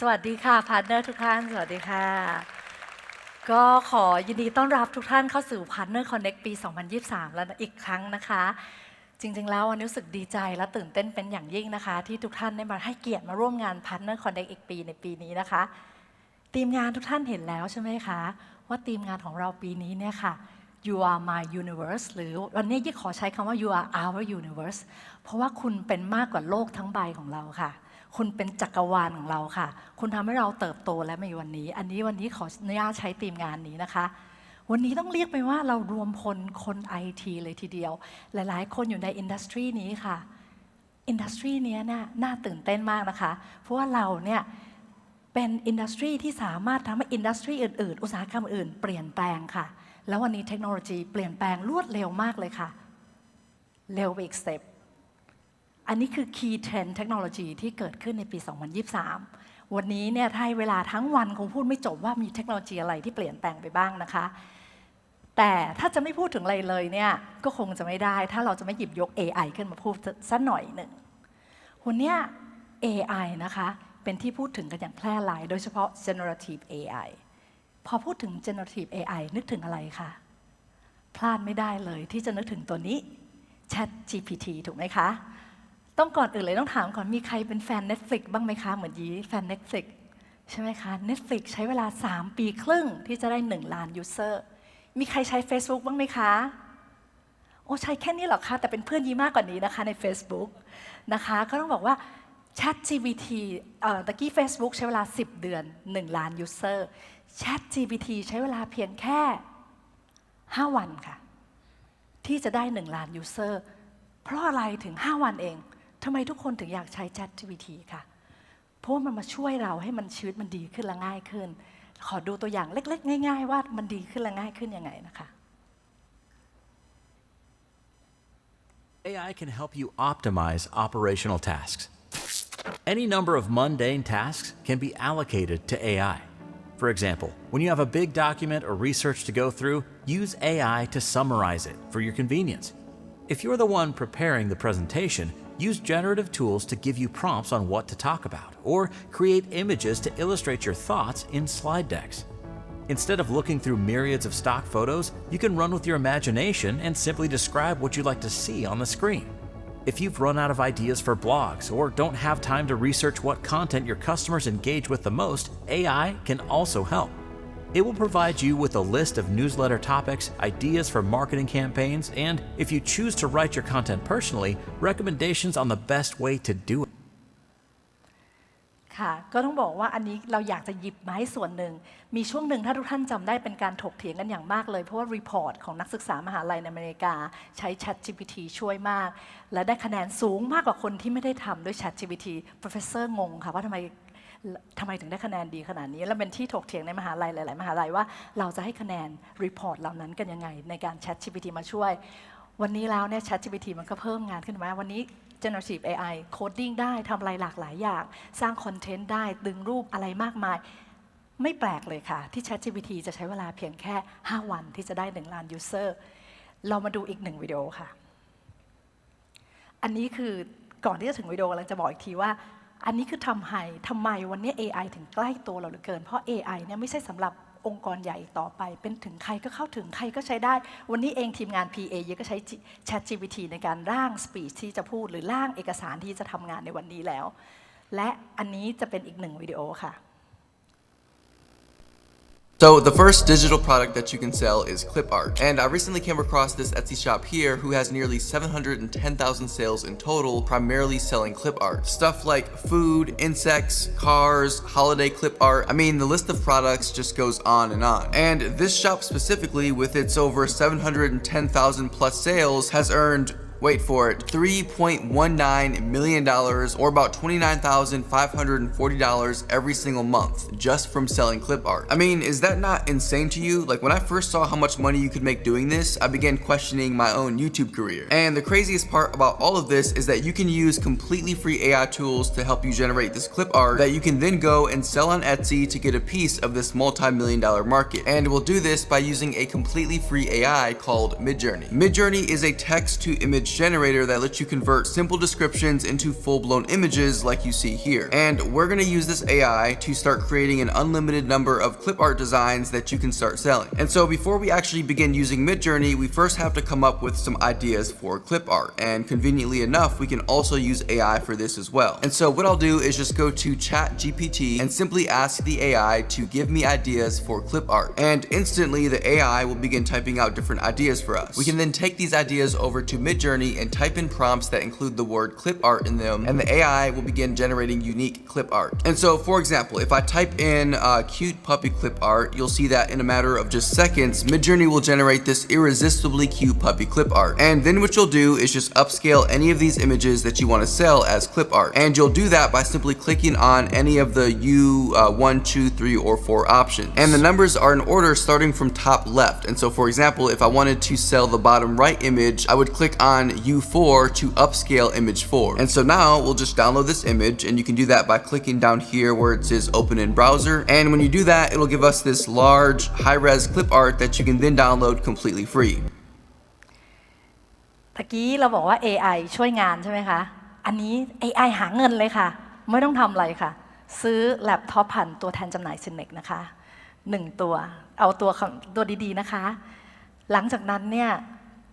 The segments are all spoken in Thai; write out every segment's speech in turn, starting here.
สวัสดีค่ะพาร์ทเนอร์ทุกท่าน สวัสดีค่ะ ก็ขอยินดีต้อนรับทุกท่านเข้าสู่ Partner Connect ปี 2023 แล้วอีกครั้งนะคะ จริงๆ แล้ววันนี้รู้สึกดีใจและตื่นเต้นเป็นอย่างยิ่งนะคะ ที่ทุกท่านได้มาให้เกียรติมาร่วมงาน Partner Connect อีกปีในปีนี้นะคะทีมงานทุกท่านเห็นแล้วใช่ไหมคะ ว่าทีมงานของเราปีนี้เนี่ยค่ะ You are my universe หรือวันนี้ยี่ขอใช้คำว่า you are our universe เพราะว่าคุณเป็นมากกว่าโลกทั้งใบของเราค่ะ คุณเป็นจักรวาลของเราค่ะ คุณทำให้เราเติบโตและมีวันนี้ อันนี้วันนี้ขออนุญาตใช้ทีมงานนี้นะคะ วันนี้ต้องเรียกไปว่าเรารวมพลคนไอทีเลยทีเดียว หลายๆ คนอยู่ในอินดัสทรีนี้ค่ะ อินดัสทรีนี้น่าน่าตื่นเต้นมากนะคะ เพราะว่าเราเนี่ยเป็นอินดัสทรีที่สามารถทำให้อินดัสทรีอื่น ๆ อุตสาหกรรมอื่นเปลี่ยนแปลงค่ะ แล้ววันนี้เทคโนโลยีเปลี่ยนแปลงรวดเร็วมากเลยค่ะ เร็วไปอีกสเต็ป อันนี้คือ Key Trend เทคโนโลยีที่เกิดขึ้นในปี 2023 วันนี้เนี่ยถ้าให้เวลาทั้งวันคงพูดไม่จบว่ามีเทคโนโลยีอะไรที่เปลี่ยนแปลงไปบ้างนะคะ แต่ถ้าจะไม่พูดถึงอะไรเลยเนี่ยก็คงจะไม่ได้ ถ้าเราจะไม่หยิบยก AI ขึ้นมาพูดสักหน่อยหนึ่งวันนี้ AI นะคะเป็นที่พูดถึงกันอย่างแพร่หลาย โดยเฉพาะ generative AI พอพูดถึง generative AI นึกถึงอะไรคะพลาดไม่ได้เลยที่จะนึกถึงตัวนี้ Chat GPT ถูกไหมคะ ต้องก่อนอื่นเลยต้องถามก่อนมีใครเป็นแฟน Netflix บ้างไหมคะ เหมือนยีแฟน Netflix ใช่ไหมคะ Netflix ใช้เวลา 3 ปีครึ่งที่จะได้ 1 ล้านยูเซอร์มีใครใช้ Facebook บ้างไหมคะ โอ้ใช้แค่นี้หรอคะ แต่เป็นเพื่อนยีมากกว่านี้นะคะใน Facebook นะคะ ก็ต้องบอกว่า Chat GPT เอ่อตะกี้ Facebook ใช้เวลา 10 เดือน 1 ล้านยูเซอร์ Chat GPT ใช้เวลาเพียงแค่ 5 วันค่ะ ที่จะได้ 1 ล้านยูเซอร์เพราะอะไรถึง 5 วันเอง ทำไมทุกคนถึงอยากใช้ Chat GPT ค่ะ เพราะว่ามันมาช่วยเราให้มันชีวิตมันดีขึ้นและง่ายขึ้น ขอดูตัวอย่างเล็ก ๆ ง่าย ๆ ว่ามันดีขึ้นและง่ายขึ้นยังไงนะคะ AI can help you optimize operational tasks. Any number of mundane tasks can be allocated to AI. For example, when you have a big document or research to go through, use AI to summarize it for your convenience. If you're the one preparing the presentation, use generative tools to give you prompts on what to talk about, or create images to illustrate your thoughts in slide decks. Instead of looking through myriads of stock photos, you can run with your imagination and simply describe what you'd like to see on the screen. If you've run out of ideas for blogs or don't have time to research what content your customers engage with the most, AI can also help. It will provide you with a list of newsletter topics, ideas for marketing campaigns, and if you choose to write your content personally, recommendations on the best way to do it. ค่ะ ก็ต้องบอกว่าอันนี้เราอยากจะหยิบมาให้ส่วนหนึ่ง มีช่วงหนึ่งถ้าทุกท่านจำได้เป็นการถกเถียงกันอย่างมากเลย เพราะว่ารีพอร์ตของนักศึกษามหาลัยในอเมริกา ใช้ Chat GPT ช่วยมาก และได้คะแนนสูงมากกว่าคนที่ไม่ได้ทำด้วย Chat GPT Professor งงค่ะว่าทำไม ทำไมถึงได้คะแนนดีขนาดนี้ แล้วเป็นที่ถกเถียงในมหาลัยหลาย ๆ มหาลัยว่าเราจะให้คะแนนรีพอร์ตเหล่านั้นกันยังไง ในการ Chat GPT มาช่วย วันนี้แล้วเนี่ย Chat GPT มันก็เพิ่มงานขึ้นมา วันนี้ generative AI coding ได้ทำอะไรหลากหลายอย่าง สร้างคอนเทนต์ได้ดึงรูปอะไรมากมาย ไม่แปลกเลยค่ะ ที่ ChatGPT จะใช้เวลาเพียงแค่ 5 วันที่จะได้ 1 ล้าน user เรามาดูอีกหนึ่งวิดีโอค่ะ อันนี้คือก่อนที่จะถึงวิดีโอกำลังจะบอกอีกทีว่า อันนี้คือทำให้ทำไมวันนี้ AI ถึงใกล้ตัวเราเหลือเกิน เพราะ AI เนี่ยไม่ใช่สำหรับองค์กรใหญ่ต่อไป เป็นถึงใครก็เข้าถึงใครก็ใช้ได้ วันนี้เองทีมงาน PA เยอะก็ใช้ ChatGPT ในการร่าง speech ที่จะพูด หรือร่างเอกสารที่จะทำงานในวันนี้แล้ว และอันนี้จะเป็นอีกหนึ่งวิดีโอค่ะ So the first digital product that you can sell is clip art. And I recently came across this Etsy shop here who has nearly 710,000 sales in total, primarily selling clip art. Stuff like food, insects, cars, holiday clip art. I mean, the list of products just goes on and on. And this shop specifically, with its over 710,000 plus sales, has earned wait for it, $3.19 million or about $29,540 every single month just from selling clip art. I mean, is that not insane to you? Like when I first saw how much money you could make doing this, I began questioning my own YouTube career. And the craziest part about all of this is that you can use completely free AI tools to help you generate this clip art that you can then go and sell on Etsy to get a piece of this multi-million dollar market. And we'll do this by using a completely free AI called Midjourney. Midjourney is a text to image generator that lets you convert simple descriptions into full-blown images like you see here. And we're gonna use this AI to start creating an unlimited number of clip art designs that you can start selling. And so before we actually begin using Midjourney, we first have to come up with some ideas for clip art. And conveniently enough, we can also use AI for this as well. And so what I'll do is just go to ChatGPT and simply ask the AI to give me ideas for clip art. And instantly the AI will begin typing out different ideas for us. We can then take these ideas over to Midjourney and type in prompts that include the word clip art in them, and the AI will begin generating unique clip art. And so, for example, if I type in uh, cute puppy clip art, you'll see that in a matter of just seconds, Midjourney will generate this irresistibly cute puppy clip art. And then what you'll do is just upscale any of these images that you want to sell as clip art. And you'll do that by simply clicking on any of the U uh, one, two, three, or four options. And the numbers are in order starting from top left. And so, for example, if I wanted to sell the bottom right image, I would click on on U4 to upscale image 4. And so now we'll just download this image, and you can do that by clicking down here where it says open in browser. And when you do that, it'll give us this large high res clip art that you can then download completely free. ตะกี้เราบอกว่า AI ช่วยงานใช่ไหมคะ อันนี้ AI หาเงินเลยค่ะ ไม่ต้องทำอะไรค่ะ ซื้อแล็ปท็อปผ่านตัวแทนจำหน่ายซินเนกนะคะหนึ่งตัว เอาตัวตัวดีๆนะคะ หลังจากนั้นเนี่ย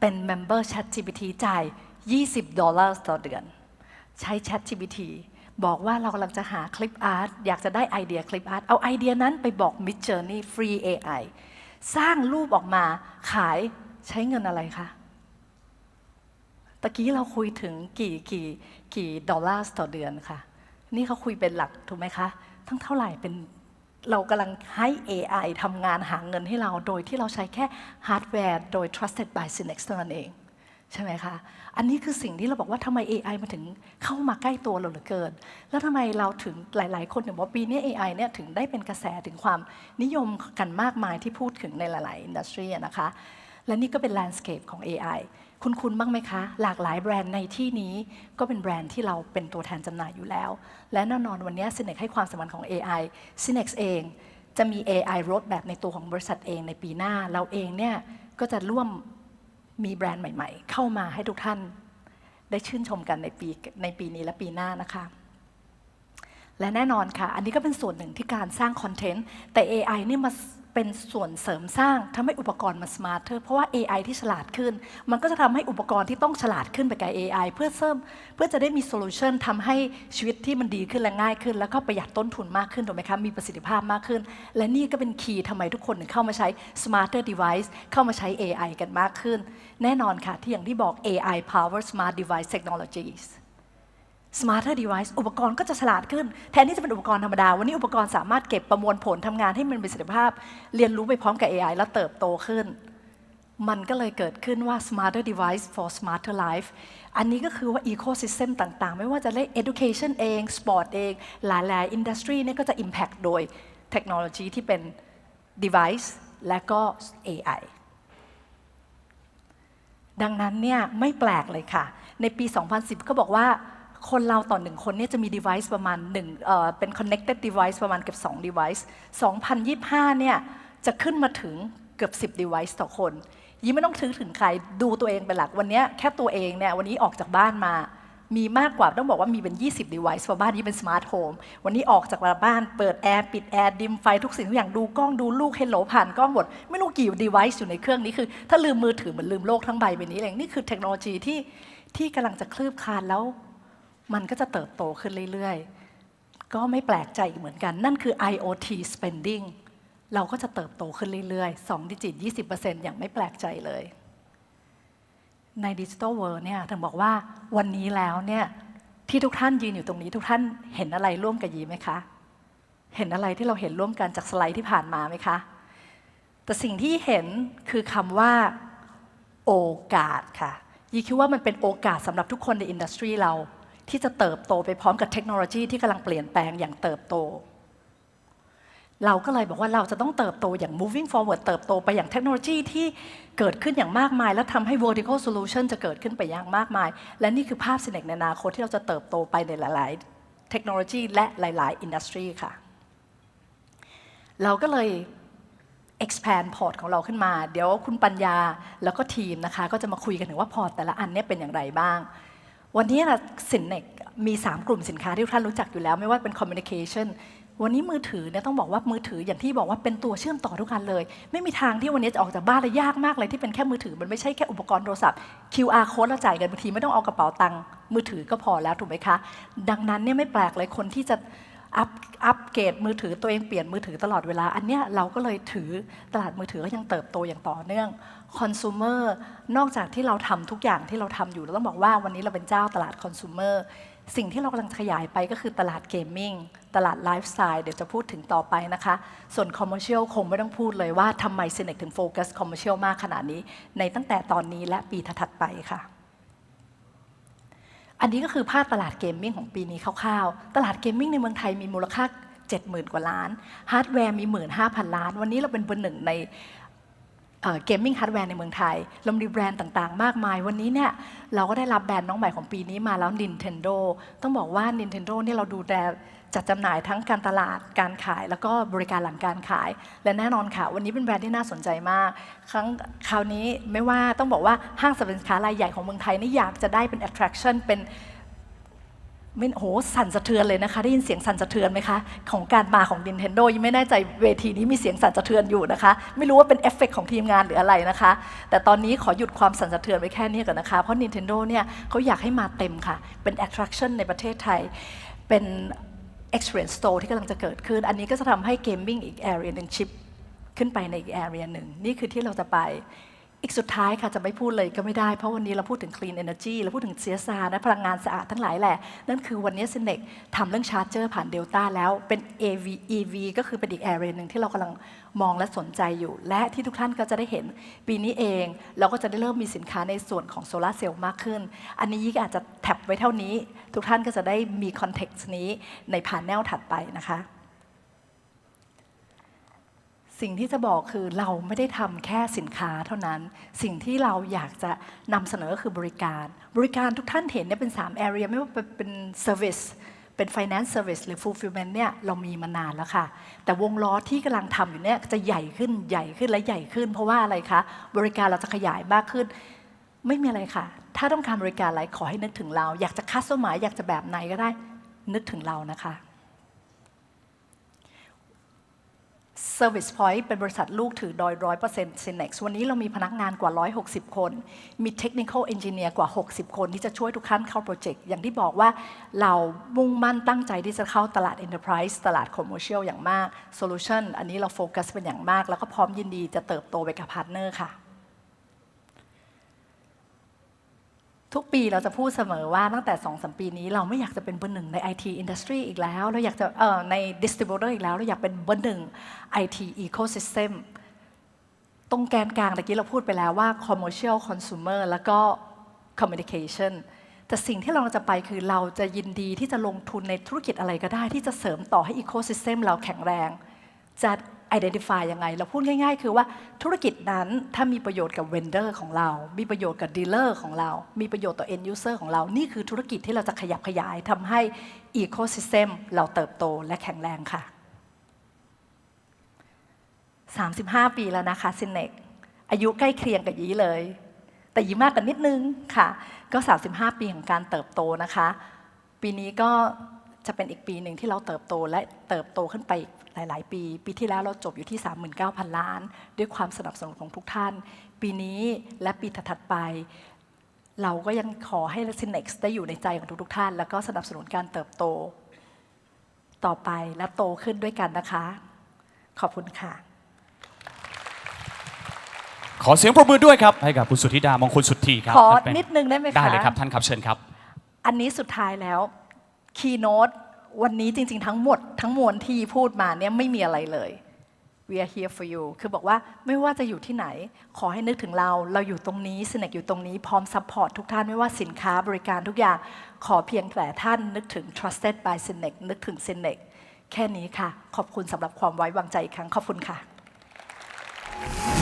เป็น Member Chat GPT จ่าย 20 ดอลลาร์ต่อเดือน ใช้ Chat GPT บอกว่าเรากำลังจะหาคลิปอาร์ตอยากจะได้ไอเดียคลิปอาร์ตเอาไอเดียนั้นไปบอก Mid Journey Free AI สร้างรูปออกมาขายใช้เงินอะไรคะตะกี้เราคุยถึงกี่กี่กี่ดอลลาร์ต่อเดือนค่ะ นี่เขาคุยเป็นหลักถูกไหมคะ ทั้งเท่าไหร่เป็น เรากำลังให้ AI ทำงานหาเงินให้เราโดยที่เราใช้แค่ฮาร์ดแวร์โดย trusted by Synex เท่านั้นเอง ใช่ไหมคะ อันนี้คือสิ่งที่เราบอกว่าทำไม AI มาถึงเข้ามาใกล้ตัวเราเหลือเกิน แล้วทำไมเราถึงหลาย ๆ คนถึงว่าปีนี้ AI เนี่ยถึงได้เป็นกระแสถึงความนิยมกันมากมายที่พูดถึงในหลาย ๆ อินดัสทรีนะคะ และนี่ก็เป็นแลนด์สเคปของ AI คุณคุณบ้างไหมคะ หลากหลายแบรนด์ในที่นี้ก็เป็นแบรนด์ที่เราเป็นตัวแทนจำหน่ายอยู่แล้ว และแน่นอนวันนี้ Synex ให้ความสำคัญของ AI Synex เองจะมี AI roadmap ในตัวของบริษัทเองในปีหน้า เราเองเนี่ยก็จะร่วมมีแบรนด์ใหม่ ๆ เข้ามาให้ทุกท่านได้ชื่นชมกันในปีในปีนี้และปีหน้านะคะ และแน่นอนค่ะ อันนี้ก็เป็นส่วนหนึ่งที่การสร้างคอนเทนต์แต่ AI นี่มา เป็นส่วนเสริมสร้างทำให้อุปกรณ์มันสมาร์ทเพราะว่า AI ที่ฉลาดขึ้น มันก็จะทำให้อุปกรณ์ที่ต้องฉลาดขึ้นไปกับ AI เพื่อเสริมเพื่อจะได้มีโซลูชันทำให้ชีวิตที่มันดีขึ้นและง่ายขึ้น แล้วก็ประหยัดต้นทุนมากขึ้นถูกไหมคะมีประสิทธิภาพมากขึ้น และนี่ก็เป็นคีย์ทำไมทุกคนถึงเข้ามาใช้ smarter device เข้ามาใช้ AI กันมากขึ้น แน่นอนค่ะที่อย่างที่บอก AI power smart device technologies smarter device อุปกรณ์ก็จะฉลาดขึ้น แทนที่จะเป็นอุปกรณ์ธรรมดา วันนี้อุปกรณ์สามารถเก็บประมวลผลทำงานให้มันมีประสิทธิภาพ เรียนรู้ไปพร้อมกับ AI แล้วเติบโตขึ้น มันก็เลยเกิดขึ้นว่า smarter device for smarter life อันนี้ก็คือว่า ecosystem ต่างๆ ไม่ว่าจะเล่น education เอง sport เอง หลายๆ industry เนี่ยก็จะ impact โดยเทคโนโลยีที่เป็น device และก็ AI ดังนั้นเนี่ยไม่แปลกเลยค่ะ ในปี 2010 ก็บอกว่า คนเราต่อหนึ่งคนเนี่ยจะมี device ประมาณหนึ่งเอ่อเป็น connected device ประมาณเกือบ2 device 2025 เนี่ยจะขึ้นมาถึงเกือบ 10 device ต่อคนยิ่ไม่ต้องถือถึงใครดูตัวเองเป็นหลักวันนี้แค่ตัวเองเนี่ยวันนี้ออกจากบ้านมามีมากกว่าต้องบอกว่ามีเป็น 20 device เพราะบ้านนี้เป็น smart home วันนี้ออกจากบ้านเปิดแอร์ ปิดแอร์ ดิมไฟ ทุกสิ่งทุกอย่างดูกล้องดูลูกเฮลโหลผ่านกล้องหมด ไม่รู้กี่ device อยู่ในเครื่องนี้คือ ถ้าลืมมือถือเหมือนลืมโลกทั้งใบใบนี้เองนี่คือเทคโนโลยีที่ที่กำลังจะคลืบคลานแล้ว มันก็จะเติบโตขึ้นเรื่อยๆ ก็ไม่แปลกใจอีกเหมือนกัน นั่นคือ IoT spending เราก็จะเติบโตขึ้นเรื่อยๆ 2 ดิจิต 20%อย่างไม่แปลกใจเลย ในดิจิ t a ลเวิร์เนี่ยถึงบอกว่าวันนี้แล้วเนี่ยที่ทุกท่านยืนอยู่ตรงนี้ทุกท่านเห็นอะไรร่วมกับยีไหมคะ เห็นอะไรที่เราเห็นร่วมกันจากสไลด์ที่ผ่านมาไหมคะ แต่สิ่งที่เห็นคือคำว่าโอกาสค่ะยีคิดว่ามันเป็นโอกาสสำหรับทุกคนในอินดัสทรีเรา ที่จะเติบโตไปพร้อมกับเทคโนโลยีที่กำลังเปลี่ยนแปลงอย่างเติบโต เราก็เลยบอกว่าเราจะต้องเติบโตอย่าง moving forward เติบโตไปอย่างเทคโนโลยีที่เกิดขึ้นอย่างมากมาย แล้วทำให้ vertical solution จะเกิดขึ้นไปอย่างมากมาย และนี่คือภาพ Synex ในอนาคตที่เราจะเติบโตไปในหลาย ๆ เทคโนโลยีและหลาย ๆ อินดัสทรีค่ะ เราก็เลย expand port ของเราขึ้นมา เดี๋ยวคุณปัญญาแล้วก็ทีมนะคะ ก็จะมาคุยกันถึงว่าพอร์ตแต่ละอันเนี่ยเป็นอย่างไรบ้าง วันนี้นะสินเนกมี 3 กลุ่มสินค้าที่ท่านรู้จักอยู่แล้ว ไม่ว่าเป็น communication วันนี้มือถือเนี่ยต้องบอกว่ามือถืออย่างที่บอกว่าเป็นตัวเชื่อมต่อทุกอันเลย ไม่มีทางที่วันนี้จะออกจากบ้านเลยยากมากเลยที่เป็นแค่มือถือมันไม่ใช่แค่อุปกรณ์โทรศัพท์ QR code เราจ่ายกันบางทีไม่ต้องเอากระเป๋าตังค์มือถือก็พอแล้วถูกไหมคะ ดังนั้นเนี่ยไม่แปลกเลยคนที่จะอัพอัปเกรดมือถือตัวเองเปลี่ยนมือถือตลอดเวลา อันเนี้ยเราก็เลยถือตลาดมือถือก็ยังเติบโตอย่างต่อเนื่อง คอน sumer นอกจากที่เราทำทุกอย่างที่เราทำอยู่เราต้องบอกว่าวันนี้เราเป็นเจ้าตลาดคอน sumer สิ่งที่เรากำลังขยายไปก็คือตลาดเกมมิ่งตลาดไลฟ์สไตล์เดี๋ยวจะพูดถึงต่อไปนะคะ ส่วนคอมเมอร์เชียลคงไม่ต้องพูดเลยว่าทำไม c ซ n e c ถึงโฟกัสคอมเมอร์เชียลมากขนาดนี้ ในตั้งแต่ตอนนี้และปีถัดไปค่ะอันนี้ก็คือภาพตลาดเกมมิ่งของปีนี้คร่าวๆ ตลาดเกมมิ่งในเมืองไทยมีมูลค่า 70,000 กว่าล้าน ฮาร์ดแวร์มี 15,000 ล้าน วันนี้เราเป็นเบอร์หนึ่งใน เกมมิ่งฮาร์ดแวร์ในเมืองไทยเรามีแบรนด์ต่างๆ มากมาย วันนี้เนี่ยเราก็ได้รับแบรนด์น้องใหม่ของปีนี้มาแล้ว Nintendo ต้องบอกว่า Nintendo เนี่ยเราดูแลจัดจำหน่ายทั้งการตลาดการขาย แล้วก็บริการหลังการขาย และแน่นอนค่ะ วันนี้เป็นแบรนด์ที่น่าสนใจมาก ครั้งคราวนี้ไม่ว่าต้องบอกว่าห้างสรรพสินค้ารายใหญ่ของเมืองไทยนี่อยากจะได้เป็น attraction เป็น ไม่โหสั่นสะเทือนเลยนะคะ ได้ยินเสียงสั่นสะเทือนไหมคะ ของการมาของ Nintendo ยังไม่แน่ใจเวทีนี้มีเสียงสั่นสะเทือนอยู่นะคะ ไม่รู้ว่าเป็นเอฟเฟกต์ของทีมงานหรืออะไรนะคะ แต่ตอนนี้ขอหยุดความสั่นสะเทือนไว้แค่นี้ก่อนนะคะ เพราะ Nintendo เนี่ยเขาอยากให้มาเต็มค่ะ เป็น attraction ในประเทศไทย เป็น experience store ที่กำลังจะเกิดขึ้น อันนี้ก็จะทำให้ gaming อีก area หนึ่งชิปขึ้นไปในอีก area หนึ่งนี่คือที่เราจะไป อีกสุดท้ายค่ะจะไม่พูดเลยก็ไม่ได้ เพราะวันนี้เราพูดถึง clean energy เราพูดถึง CSR นะพลังงานสะอาดทั้งหลายแหละ นั่นคือวันนี้ s y n e c ทำเรื่องชาร์จเจอร์ผ่าน Delta แล้วเป็น AV EV ก็คือเป็นอีก area หนึ่งที่เรากำลังมองและสนใจอยู่ และที่ทุกท่านก็จะได้เห็นปีนี้เอง เราก็จะได้เริ่มมีสินค้าในส่วนของโซลาเซลล์มากขึ้น อันนี้ยิ่งอาจจะแท็บไว้เท่านี้ ทุกท่านก็จะได้มีคอนเท็กซ์นี้ในผ่านแนวถัดไปนะคะ สิ่งที่จะบอกคือเราไม่ได้ทำแค่สินค้าเท่านั้น สิ่งที่เราอยากจะนำเสนอคือบริการ บริการทุกท่านเห็นเนี่ยเป็น 3 area ไม่ว่าเป็น service เป็น finance service หรือ fulfillment เนี่ยเรามีมานานแล้วค่ะ แต่วงล้อที่กำลังทำอยู่เนี่ยจะใหญ่ขึ้นใหญ่ขึ้นและใหญ่ขึ้น เพราะว่าอะไรคะ บริการเราจะขยายมากขึ้น ไม่มีอะไรค่ะ ถ้าต้องการบริการอะไรขอให้นึกถึงเรา อยากจะคัสตอมไมายอยากจะแบบไหนก็ได้นึกถึงเรานะคะ Service Point เป็นบริษัทลูกถือโดย100% Synex วันนี้เรามีพนักงานกว่า 160 คน มี Technical Engineer กว่า 60 คนที่จะช่วยทุกท่านเข้าโปรเจกต์ อย่างที่บอกว่าเรามุ่งมั่นตั้งใจที่จะเข้าตลาด Enterprise ตลาด Commercial อย่างมาก Solution อันนี้เราโฟกัสเป็นอย่างมาก แล้วก็พร้อมยินดีจะเติบโตไปกับพาร์ทเนอร์ค่ะ ทุกปีเราจะพูดเสมอว่าตั้งแต่2อสปีนี้เราไม่อยากจะเป็นเบอร์หนึ่งใน IT industry อีกแล้ว เราอยากจะเอ่อใน distributor อีกแล้ว เราอยากเป็นเบอร์หนึ่ง IT ecosystem ตรงแกนกลางตะกี้เราพูดไปแล้วว่า commercial consumer แล้วก็ communication แต่สิ่งที่เราจะไปคือเราจะยินดีที่จะลงทุนในธุรกิจอะไรก็ได้ ที่จะเสริมต่อให้ ecosystem เราแข็งแรง จะ identify ยังไง เราพูดง่าย ๆ คือว่าธุรกิจนั้นถ้ามีประโยชน์กับ vendor ของเรา มีประโยชน์กับ dealer ของเรา มีประโยชน์ต่อ end user ของเรา นี่คือธุรกิจที่เราจะขยับขยายทำให้ ecosystem เราเติบโตและแข็งแรงค่ะ 35 ปีแล้วนะคะซินเนกอายุใกล้เคียงกับยีเลย แต่ยีมากกว่านิดนึงค่ะ ก็ 35 ปีของการเติบโตนะคะ ปีนี้ก็จะเป็นอีกปีหนึ่งที่เราเติบโตและเติบโตขึ้นไปอีก หลาย ๆ ปี ปีที่แล้วเราจบอยู่ที่ 39,000 ล้าน ด้วยความสนับสนุนของทุกท่าน ปีนี้และปีถัดๆไป เราก็ยังขอให้ซินเน็กซ์ได้อยู่ในใจของทุก ๆ ท่าน แล้วก็สนับสนุนการเติบโต ต่อไปและโตขึ้นด้วยกันนะคะ ขอบคุณค่ะ ขอเสียงปรบมือด้วยครับ ให้กับคุณสุธิดามงคลสุทธีครับขอท่าเป็นิดนึงได้ไหมคะ ได้เลยครับท่านครับเชิญครับ อันนี้สุดท้ายแล้ว คีโนต วันนี้จริง ๆ ทั้งหมดทั้งมวลที่พูดมาเนี่ยไม่มีอะไรเลย we are here for you คือบอกว่าไม่ว่าจะอยู่ที่ไหน ขอให้นึกถึงเรา เราอยู่ตรงนี้สนกอยู่ตรงนี้ พร้อมซัพพอร์ตทุกท่านไม่ว่าสินค้าบริการทุกอย่าง ขอเพียงแต่ท่านนึกถึง trusted by Synex นึกถึง Synex แค่นี้ค่ะ ขอบคุณสำหรับความไว้วางใจอีกครั้ง ขอบคุณค่ะ